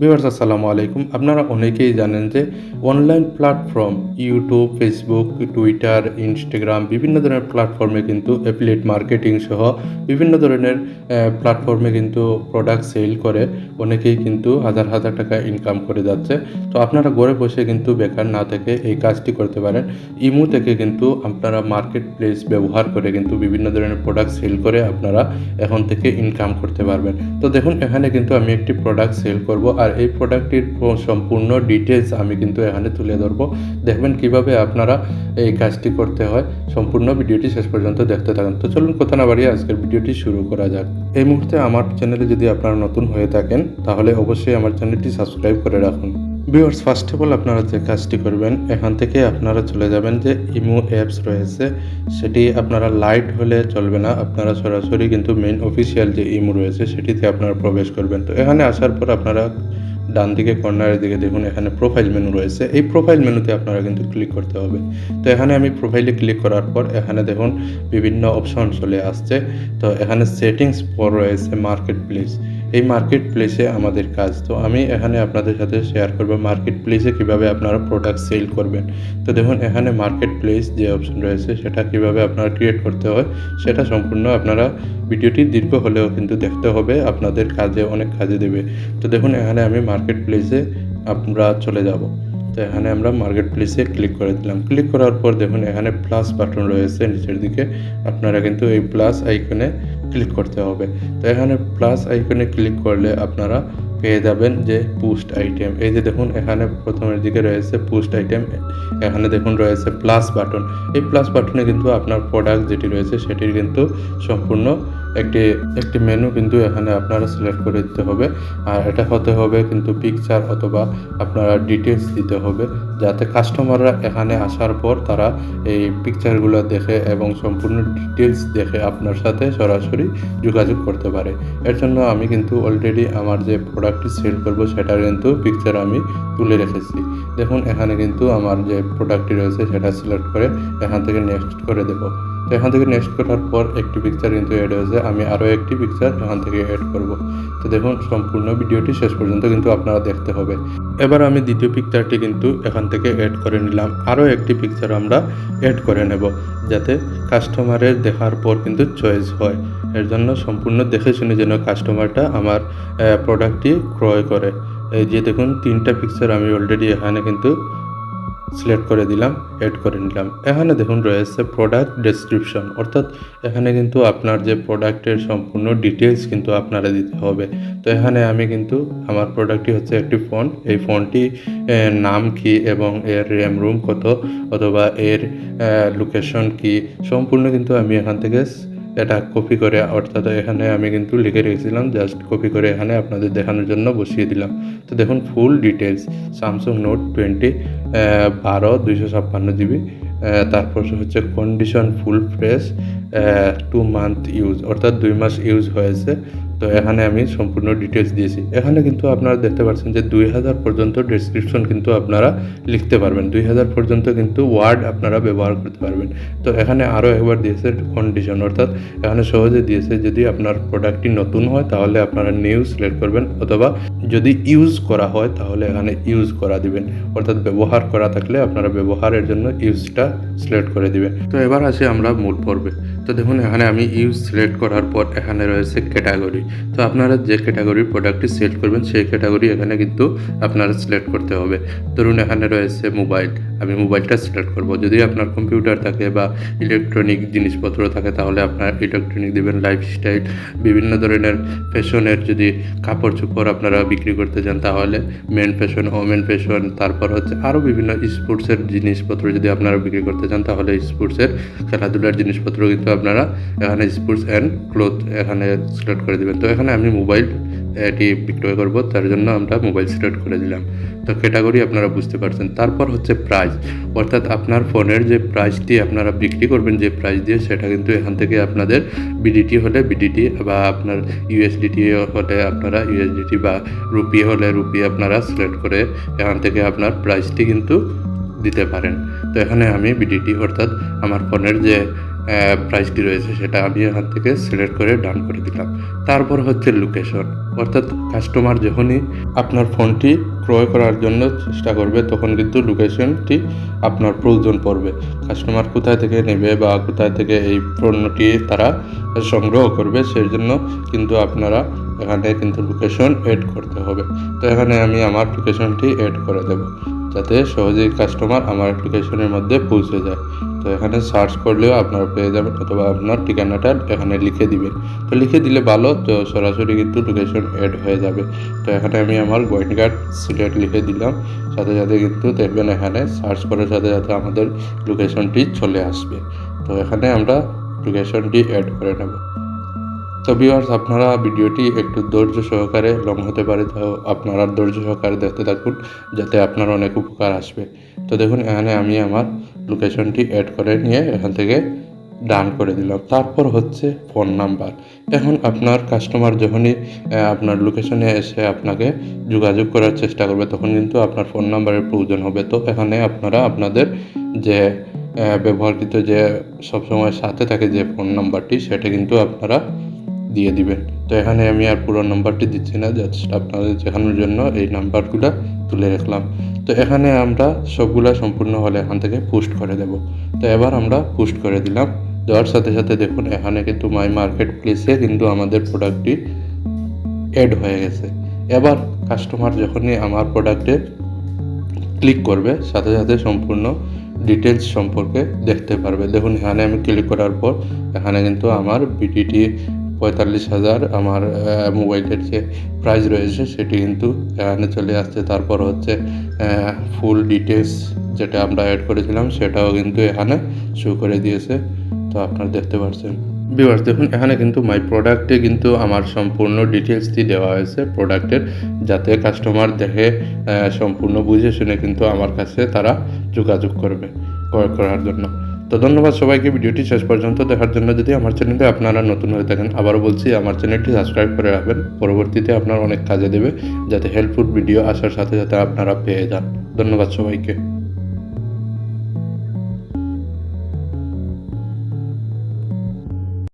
Viewers আসসালামু আলাইকুম আপনারা অনেকেই জানেন যে online platform YouTube Facebook Twitter Instagram বিভিন্ন ধরনের প্ল্যাটফর্মে কিন্তু অ্যাফিলিয়েট মার্কেটিং সহ বিভিন্ন ধরনের প্ল্যাটফর্মে কিন্তু প্রোডাক্ট সেল করে। অনেকেই কিন্তু হাজার হাজার টাকা ইনকাম করে যাচ্ছে। তো আপনারা ঘরে বসে কিন্তু বেকার না থেকে এই কাজটি করতে পারেন। ইমু থেকে কিন্তু আপনারা মার্কেট প্লেস ব্যবহার করে কিন্তু বিভিন্ন ধরনের প্রোডাক্ট সেল করে আপনারা এখন থেকে ইনকাম করতে পারবেন। তো দেখুন, এখানে কিন্তু আমি একটি প্রোডাক্ট সেল করব। আর এই প্রোডাক্টটির সম্পূর্ণ ডিটেলস আমি কিন্তু এখানে তুলে ধরবো। দেখবেন কীভাবে আপনারা এই কাজটি করতে হয়। সম্পূর্ণ ভিডিওটি শেষ পর্যন্ত দেখতে থাকেন। তো চলুন কথা না বাড়িয়ে আজকের ভিডিওটি শুরু করা যাক। এই মুহূর্তে আমার চ্যানেলে যদি আপনারা নতুন হয়ে থাকেন, তাহলে অবশ্যই আমার চ্যানেলটি সাবস্ক্রাইব করে রাখুন। ভিউয়ার্স ফার্স্ট অফ অল আপনারা যে কাজটি করবেন, এখান থেকে আপনারা চলে যাবেন যে ইমো অ্যাপস রয়েছে। সেটি আপনারা লাইট হলে চলবে না। আপনারা সরাসরি কিন্তু মেইন অফিসিয়াল যে ইমো রয়েছে, সেটিতে আপনারা প্রবেশ করবেন। তো এখানে আসার পর আপনারা ডান দিকে কর্নারের দিকে দেখুন, এখানে প্রোফাইল মেনু রয়েছে। এই প্রোফাইল মেনুতে আপনারা কিন্তু ক্লিক করতে হবে। তো এখানে আমি প্রোফাইলে ক্লিক করার পর এখানে দেখুন, বিভিন্ন অপশন চলে আসছে। তো এখানে সেটিংস পর রয়েছে মার্কেট প্লেস এই মার্কেট প্লেসে আমাদের কাজ। তো আমি এখানে আপনাদের সাথে শেয়ার করব মার্কেট প্লেসে কীভাবে আপনারা প্রোডাক্ট সেল করবেন। তো দেখুন, এখানে মার্কেট প্লেস যে অপশন রয়েছে, সেটা কীভাবে আপনারা ক্রিয়েট করতে হয়, সেটা সম্পূর্ণ আপনারা ভিডিওটি দীর্ঘ হলেও কিন্তু দেখতে হবে, আপনাদের কাজে, অনেক কাজে দেবে। তো দেখুন, এখানে আমি মার্কেট প্লেসে আমরা চলে যাব। তো এখানে আমরা মার্কেট প্লেসে ক্লিক করে দিলাম। ক্লিক করার পর দেখুন, এখানে প্লাস বাটন রয়েছে নিচের দিকে। আপনারা কিন্তু এই প্লাস আইকনে ক্লিক করতে হবে। তো এখানে প্লাস আইকনে ক্লিক করলে আপনারা পেয়ে যাবেন যে পুস্ট আইটেম এই যে দেখুন, এখানে প্রথমের দিকে রয়েছে পুস্ট আইটেম এখানে দেখুন রয়েছে প্লাস বাটন এই প্লাস বাটনে কিন্তু আপনার প্রোডাক্ট যেটি রয়েছে, সেটির কিন্তু সম্পূর্ণ একটি একটি মেনু কিন্তু এখানে আপনারা সিলেক্ট করে দিতে হবে। আর এটা হতে হবে কিন্তু পিকচার অথবা আপনারা ডিটেলস দিতে হবে। যাতে কাস্টমাররা এখানে আসার পর তারা এই পিকচারগুলো দেখে এবং সম্পূর্ণ ডিটেলস দেখে আপনার সাথে সরাসরি যোগাযোগ করতে পারে। এর জন্য আমি কিন্তু অলরেডি আমার যে প্রোডাক্টটি সেল করব সেটার কিন্তু পিকচার আমি তুলে রেখেছি। দেখুন, এখানে কিন্তু আমার যে প্রোডাক্টটি রয়েছে সেটা সিলেক্ট করে এখান থেকে নেক্সট করে দেবো। তো এখান থেকে নেক্সট করার পর একটি পিকচার কিন্তু অ্যাড হয়েছে। আমি আরও একটি পিকচার এখান থেকে অ্যাড করব। তো দেখুন, সম্পূর্ণ ভিডিওটি শেষ পর্যন্ত কিন্তু আপনারা দেখতে হবে। এবার আমি দ্বিতীয় পিকচারটি কিন্তু এখান থেকে অ্যাড করে নিলাম। আরও একটি পিকচার আমরা অ্যাড করে নেব, যাতে কাস্টমারের দেখার পর কিন্তু চয়েস হয়। এর জন্য সম্পূর্ণ দেখে শুনে যেন কাস্টমারটা আমার প্রোডাক্টটি ক্রয় করে। এই যে দেখুন, তিনটা পিকচার আমি অলরেডি এখানে কিন্তু সিলেক্ট করে দিলাম এড করে নিলাম। এখানে দেখুন রয়েছে প্রোডাক্ট ডেসক্রিপশন অর্থাৎ এখানে কিন্তু আপনার যে প্রোডাক্টের সম্পূর্ণ ডিটেলস কিন্তু আপনারা দিতে হবে। তো এখানে আমি কিন্তু আমার প্রোডাক্টটি হচ্ছে একটি ফোন, এই ফোনটি নাম কি এবং এর র্যাম রুম কত অথবা এর লোকেশন কি সম্পূর্ণ কিন্তু আমি এখান থেকে এটা কপি করে, অর্থাৎ এখানে আমি কিন্তু লিখে রেখেছিলাম জাস্ট কপি করে এখানে আপনাদের দেখানোর জন্য বসিয়ে দিলাম। তো দেখুন full details Samsung Note twenty বারো, দুইশো ছাপ্পান্ন জিবি তারপর হচ্ছে condition full fresh two month use অর্থাৎ দুই মাস ইউজ হয়েছে। তো এখানে আমি সম্পূর্ণ ডিটেলস দিয়েছি। এখানে কিন্তু আপনারা দেখতে পাচ্ছেন যে দুই হাজার পর্যন্ত ডেসক্রিপশন কিন্তু আপনারা লিখতে পারবেন। দুই হাজার পর্যন্ত কিন্তু ওয়ার্ড আপনারা ব্যবহার করতে পারবেন। তো এখানে আরও একবার দিয়েছে কন্ডিশন অর্থাৎ এখানে সহজে দিয়েছে যদি আপনার প্রোডাক্টটি নতুন হয়, তাহলে আপনারা নিউ সিলেক্ট করবেন অথবা যদি ইউজ করা হয়, তাহলে এখানে ইউজ করা দিবেন। অর্থাৎ ব্যবহার করা থাকলে আপনারা ব্যবহারের জন্য ইউজটা সিলেক্ট করে দিবেন। তো এবার আসি আমরা মূল পর্বে। তো দেখুন, এখানে আমি ইউজ সিলেক্ট করার পর এখানে রয়েছে ক্যাটাগরি তো আপনারা যে ক্যাটাগরির প্রোডাক্টটি সিলেক্ট করবেন, সেই ক্যাটাগরি এখানে কিন্তু আপনারা সিলেক্ট করতে হবে। ধরুন, এখানে রয়েছে মোবাইল আমি মোবাইলটা সিলেক্ট করব। যদি আপনার কম্পিউটার থাকে বা ইলেকট্রনিক জিনিসপত্র থাকে, তাহলে আপনার ইলেকট্রনিক দেবেন লাইফস্টাইল। বিভিন্ন ধরনের ফ্যাশনের যদি কাপড় চোপড় আপনারা বিক্রি করতে চান, তাহলে মেন ফ্যাশন, ওমেন ফ্যাশন, তারপর হচ্ছে আরও বিভিন্ন স্পোর্টসের জিনিসপত্র যদি আপনারা বিক্রি করতে চান, তাহলে স্পোর্টসের খেলাধুলার জিনিসপত্র কিন্তু আপনারা এখানে স্পোর্টস অ্যান্ড ক্লোথ এখানে সিলেক্ট করে দেবেন। তো এখানে আমি মোবাইল এটি বিক্রয় করব, তার জন্য আমরা মোবাইল সিলেক্ট করে দিলাম। তো ক্যাটাগরি আপনারা বুঝতে পারছেন। তারপর হচ্ছে প্রাইস অর্থাৎ আপনার ফোনের যে প্রাইসটি আপনারা বিক্রি করবেন, যে প্রাইস দিয়ে, সেটা কিন্তু এখান থেকে আপনাদের বিডিটি হলে বিডিটি বা আপনার ইউএসডিটি হলে আপনারা ইউএসডিটি বা রুপি হলে রুপি আপনারা সিলেক্ট করে এখান থেকে আপনার প্রাইসটি কিন্তু দিতে পারেন। তো এখানে আমি বিডিটি অর্থাৎ আমার ফোনের যে প্রাইসটি রয়েছে, সেটা আমি এখান থেকে সিলেক্ট করে ডান করে দিলাম। তারপর হচ্ছে লোকেশন অর্থাৎ কাস্টমার যখনই আপনার ফোনটি ক্রয় করার জন্য চেষ্টা করবে, তখন কিন্তু লোকেশনটি আপনার প্রয়োজন পড়বে। কাস্টমার কোথায় থেকে নেবে বা কোথায় থেকে এই পণ্যটি তারা সংগ্রহ করবে সেই জন্য কিন্তু আপনারা এখানে কিন্তু লোকেশন এড করতে হবে। তো এখানে আমি আমার লোকেশনটি এড করে দেব, যাতে সহজেই কাস্টমার আমার অ্যাপ্লিকেশনের মধ্যে পৌঁছে যায়। তো এখানে সার্চ করলেও আপনারা পেয়ে যাবেন অথবা আপনার ঠিকানাটা এখানে লিখে দিবেন। তো লিখে দিলে ভালো, তো সরাসরি কিন্তু লোকেশন অ্যাড হয়ে যাবে। তো এখানে আমি আমার গোয়েন্ট গার্ড সিলেক্ট লিখে দিলাম। সাথে সাথে কিন্তু দেখবেন এখানে সার্চ করার সাথে সাথে আমাদের লোকেশনটি চলে আসবে। তো এখানে আমরা লোকেশনটি অ্যাড করে নেব। তো ভিউয়ার্স আপনারা ভিডিওটি একটু ধৈর্য সহকারে লং হতে পারে, তো আপনারা ধৈর্য সহকারে দেখতে থাকুন, যাতে আপনার অনেক উপকার আসবে। তো দেখুন, এখানে আমি আমার লোকেশনটি অ্যাড করে নিয়ে এখান থেকে ডান করে দিলাম। তারপর হচ্ছে ফোন নাম্বার এখন আপনার কাস্টমার যখনই আপনার লোকেশনে এসে আপনাকে যোগাযোগ করার চেষ্টা করবে, তখন কিন্তু আপনার ফোন নাম্বারের প্রয়োজন হবে। তো এখানে আপনারা আপনাদের যে ব্যবহৃত যে সবসময় সাথে থাকে যে ফোন নাম্বারটি সেটা কিন্তু আপনারা দিয়ে দিবেন। তো এখানে আমি আর পুরো নাম্বারটি দিচ্ছি না জাস্ট আপনাদের দেখানোর জন্য এই নাম্বারগুলো তুলে রাখলাম। তো এখানে আমরা সবগুলা সম্পূর্ণ হলে এখান থেকে পোস্ট করে দেব। তো এবার আমরা পোস্ট করে দিলাম। দেওয়ার সাথে সাথে দেখুন, এখানে কিন্তু মাই মার্কেট প্লেসে কিন্তু আমাদের প্রোডাক্টটি অ্যাড হয়ে গেছে। এবার কাস্টমার যখনই আমার প্রোডাক্টে ক্লিক করবে, সাথে সাথে সম্পূর্ণ ডিটেলস সম্পর্কে দেখতে পারবে। দেখুন, এখানে আমি ক্লিক করার পর এখানে কিন্তু আমার বিটিটি পঁয়তাল্লিশ হাজার আমার মোবাইলের যে প্রাইস রয়েছে সেটি কিন্তু এখানে চলে আসছে। তারপর হচ্ছে ফুল ডিটেলস যেটা আমরা অ্যাড করেছিলাম সেটাও কিন্তু এখানে শো করে দিয়েছে। তো আপনারা দেখতে পাচ্ছেন ভিউয়ার্স দেখুন, এখানে কিন্তু মাই প্রোডাক্টে কিন্তু আমার সম্পূর্ণ ডিটেলসটি দেওয়া হয়েছে প্রোডাক্টের যাতে কাস্টমার দেখে সম্পূর্ণ বুঝে শুনে কিন্তু আমার কাছে তারা যোগাযোগ করবে, ক্রয় করার জন্য। তো ধন্যবাদ সবাইকে, ভিডিওটি শেষ পর্যন্ত দেখার জন্য। যদি আমার চ্যানেলে আপনারা নতুন হয়ে থাকেন, আবারও বলছি, আমার চ্যানেলটি সাবস্ক্রাইব করে রাখবেন। পরবর্তীতে আপনার অনেক কাজে দেবে, যাতে হেল্পফুল ভিডিও আসার সাথে সাথে আপনারা পেয়ে যান। ধন্যবাদ সবাইকে।